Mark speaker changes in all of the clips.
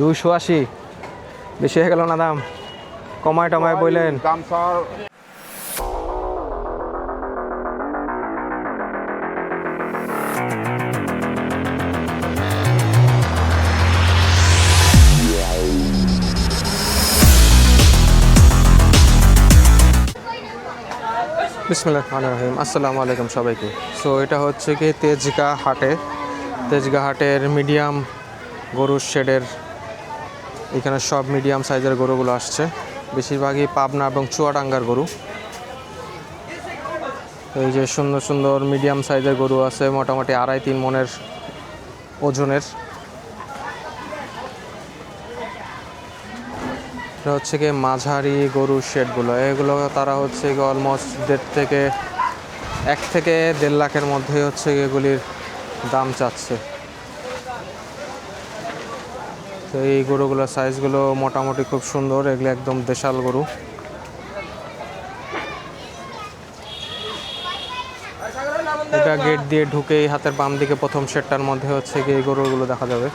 Speaker 1: দুইশো আশি। বেশি হয়ে গেল না দাম? কমায় টমায় বললেন
Speaker 2: দাম স্যার
Speaker 1: বিসমুল্লাহ রহমান রহিম আসসালামু আলাইকুম সবাইকে। সো এটা হচ্ছে কি তেজগা হাটে। তেজগা হাটের মিডিয়াম গরুর শেডের এখানে সব মিডিয়াম সাইজের গরুগুলো আসছে। বেশিরভাগই পাবনা এবং চুয়াডাঙ্গার গরু। এই যে সুন্দর সুন্দর মিডিয়াম সাইজের গরু আছে, মোটামুটি আড়াই তিন মনের ওজনের। হচ্ছে কি মাঝারি গরুর শেডগুলো। এগুলো তারা হচ্ছে কি অলমোস্ট দেড় থেকে এক থেকে দেড় লাখের মধ্যে হচ্ছে এগুলির দাম চাচ্ছে। তো এই গরুগুলোর সাইজগুলো মোটামুটি খুব সুন্দর, এগুলো একদম দেশাল গরু। এটা গেট দিয়ে ঢুকেই হাতের বাম দিকে প্রথম শেডটার মধ্যে হচ্ছে গিয়ে এই গরুগুলো দেখা যাবে।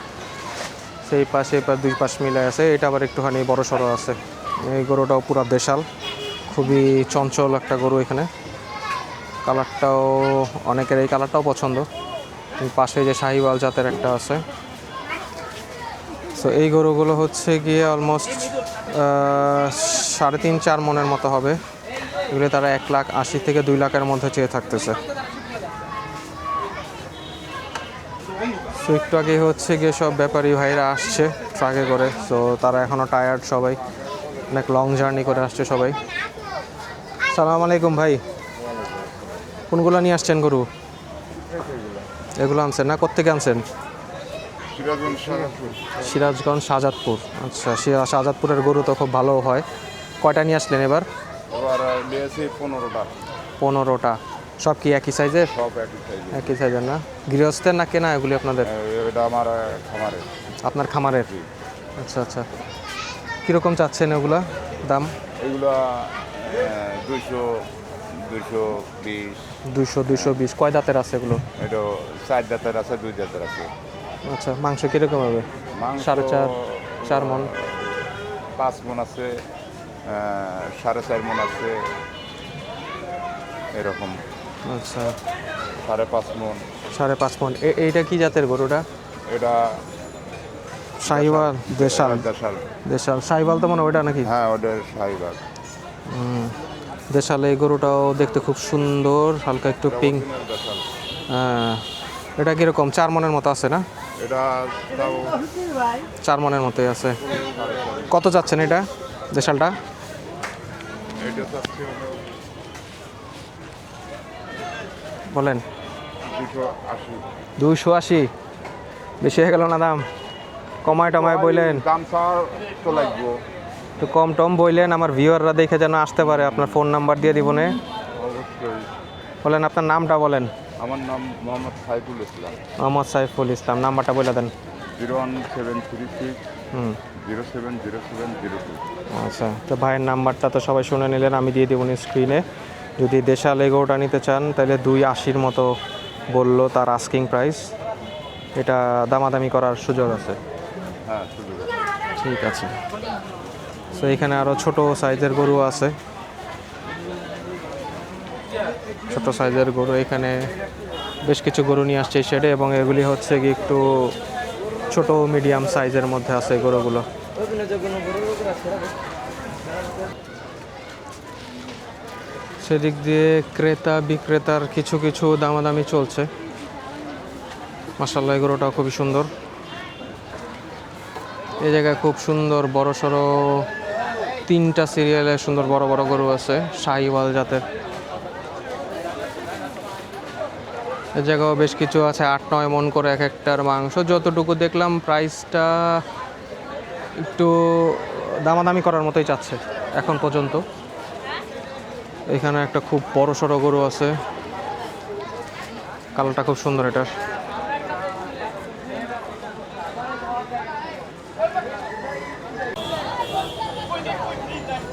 Speaker 1: সেই পাশে এবার দুই পাশ মিলে আছে, এটা আবার একটুখানি বড় সড়ো আছে। এই গরুটাও পুরো দেশাল, খুবই চঞ্চল একটা গরু এখানে। কালারটাও অনেকের এই কালারটাও পছন্দ। পাশে যে শাহিওয়াল জাতের একটা আছে। সো এই গরুগুলো হচ্ছে গিয়ে অলমোস্ট সাড়ে তিন, চার মনের মতো হবে। এগুলো তারা এক লাখ আশি থেকে দুই লাখের মধ্যে চেয়ে থাকতেছে। একটু আগে হচ্ছে গিয়ে সব ব্যাপারী ভাইরা আসছে ট্রাকে করে। সো তারা এখনও টায়ার্ড সবাই। অনেক লং জার্নি করে আসছে সবাই। সালাম আলাইকুম ভাই। কোনগুলো নিয়ে আসছেন গরু? এগুলো আনছেন না? কোত্থেকে আনছেন?
Speaker 2: সিরাজগঞ্জ শাহজাদপুর।
Speaker 1: আচ্ছা শাহজাদপুরের গরু তো খুব ভালো হয়। কয়টা নিয়ে আসলেন এবার?
Speaker 2: পনেরোটা।
Speaker 1: পনেরোটা। সব কি একই সাইজের
Speaker 2: সব একই সাইজে
Speaker 1: একই সাইজের না? গৃহস্থের না কেনা এগুলি আপনাদের?
Speaker 2: এটা আমার
Speaker 1: আপনার খামারের? আচ্ছা আচ্ছা। কীরকম চাচ্ছেন এগুলা দাম?
Speaker 2: এগুলো দুইশো দুইশো বিশ।
Speaker 1: দুইশো দুইশো বিশ। কয় দাঁতের আছে এগুলো?
Speaker 2: এটা চার জাতের আছে দুই জাতের আছে।
Speaker 1: আচ্ছা মাংস কীরকম হবে? সাড়ে চার চার মন।
Speaker 2: পাঁচ মন আছে সাড়ে চার মন আছে এরকম।
Speaker 1: আচ্ছা।
Speaker 2: সাড়ে পাঁচ মন।
Speaker 1: সাড়ে পাঁচ মন। এইটা কি জাতের গরুটা?
Speaker 2: এটা
Speaker 1: শাহিওয়াল দেশাল।
Speaker 2: দেশাল।
Speaker 1: দেশাল। শাহিওয়াল তো মনে ওটা নাকি?
Speaker 2: হ্যাঁ শাহিবাগ
Speaker 1: হুম। দেশাল এই গরুটাও দেখতে খুব সুন্দর হালকা একটু পিঙ্ক হ্যাঁ। এটা কীরকম? চার মনের মতো আছে না?
Speaker 2: এটা
Speaker 1: চার মনের মতোই আছে। কত যাচ্ছেন এটা? দেশালটা বলেন। দুইশো আশি। বেশি হয়ে গেল না দাম? কমায় টমায় বললেন
Speaker 2: দাম স্যার তো লাগবো।
Speaker 1: একটু কম টম বললেন আমার ভিউয়াররা দেখে যেন আসতে পারে। আপনার ফোন নাম্বার দিয়ে দিব নে বলেন আপনার নামটা বলেন।
Speaker 2: আমার নাম মোহাম্মদ সাইফুল ইসলাম।
Speaker 1: মোহাম্মদ সাইফুল ইসলাম নাম্বারটা বলে দেন।
Speaker 2: Zero one seven three six
Speaker 1: হুম।
Speaker 2: Zero seven zero seven zero two.
Speaker 1: আচ্ছা তো ভাইয়ের নাম্বারটা তো সবাই শুনে নিলেন আমি দিয়ে দেবো স্ক্রিনে যদি দেশাল এগোটা নিতে চান তাহলে দুই আশির মতো বলল তার আস্কিং প্রাইস এটা দামাদামি করার সুযোগ আছে।
Speaker 2: হ্যাঁ শুধু
Speaker 1: ঠিক আছে। তো এখানে আরও ছোট সাইজের গরু আছে। ছোট সাইজের গরু। এখানে বেশ কিছু গরু নিয়ে আসছে শেডে এবং এগুলি হচ্ছে কি একটু ছোট মিডিয়াম সাইজের মধ্যে আছে গরুগুলো। সেদিক দিয়ে ক্রেতা, বিক্রেতার কিছু কিছু দামাদামি চলছে। মাসাল্লাহ গরুটাও খুবই সুন্দর। এই জায়গায় খুব সুন্দর বড় সড়ো তিনটা সিরিয়ালে সুন্দর বড় বড় গরু আছে, শাহিওয়াল জাতের। এ জায়গাও বেশ কিছু আছে, আট, নয় মন করে এক একটার মাংস। যতটুকু দেখলাম প্রাইসটা একটু দামাদামি করার মতোই চাচ্ছে এখন পর্যন্ত। এখানে একটা খুব বড় সড়ো গরু আছে। কালারটা খুব সুন্দর এটার।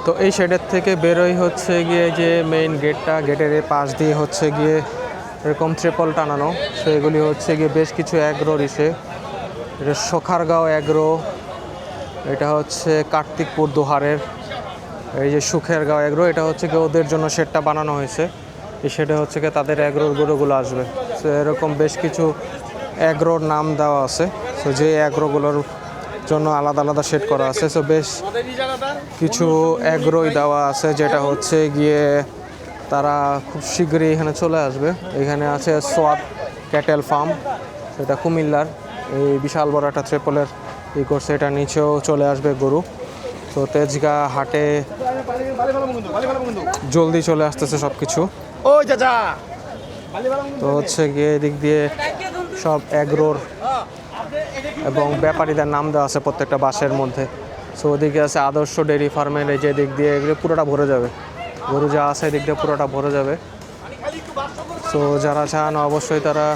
Speaker 1: তো এই শেডের থেকে বেরোই হচ্ছে গিয়ে যে মেইন গেটটা গেটের পাশ দিয়ে হচ্ছে গিয়ে এরকম ট্রেপল টানানো। সো এগুলি হচ্ছে গিয়ে বেশ কিছু অ্যাগ্রো রিসে। এটা সোখারগাঁও অ্যাগ্রো এটা হচ্ছে কার্তিকপুর দোহারের এই যে সুখের গাঁও এগ্রো এটা হচ্ছে কি ওদের জন্য শেডটা বানানো হয়েছে। এই শেডে হচ্ছে কি তাদের এগ্রোর গরুগুলো আসবে। সো এরকম বেশ কিছু অ্যাগ্রোর নাম দেওয়া আছে। সো যে অ্যাগ্রোগুলোর জন্য আলাদা আলাদা শেড করা আছে। সো বেশ কিছু অ্যাগ্রোই দেওয়া আছে, যেটা হচ্ছে গিয়ে তারা খুব শীঘ্রই এখানে চলে আসবে। এখানে আছে সোয়াদ ক্যাটেল ফার্ম সেটা কুমিল্লার। এই বিশাল বড় একটা ট্রেপলের ই করছে এটা নিচেও চলে আসবে গরু। তো তেজগা হাটে জলদি চলে আসতেছে সব কিছু তো হচ্ছে গিয়ে এদিক দিয়ে সব এগ্রোর এবং ব্যাপারীদের নাম দেওয়া আছে প্রত্যেকটা বাসের মধ্যে। সো ওদিকে আছে আদর্শ ডেয়ারি ফার্মের এই যে দিক দিয়ে এগুলো পুরোটা ভরে যাবে। গরু যা আছে, এদিক দিয়ে পুরোটা ভরে যাবে। সো যারা চান অবশ্যই তারা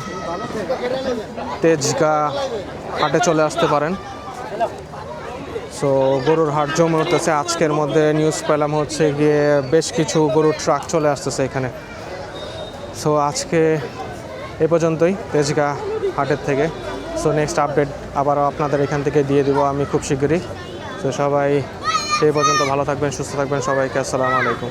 Speaker 1: তেজগা হাটে চলে আসতে পারেন। সো গরুর হাট জমে উঠতেছে। আজকের মধ্যে নিউজ পেলাম হচ্ছে গিয়ে বেশ কিছু গরুর ট্রাক চলে আসতেছে এখানে। সো আজকে এ পর্যন্তই তেজগা হাটের থেকে। সো নেক্সট আপডেট আবারও আপনাদের এখান থেকে দিয়ে দিব আমি খুব শীঘ্রই তো সবাই সেই পর্যন্ত ভালো থাকবেন সুস্থ থাকবেন সবাইকে আসসালামু আলাইকুম।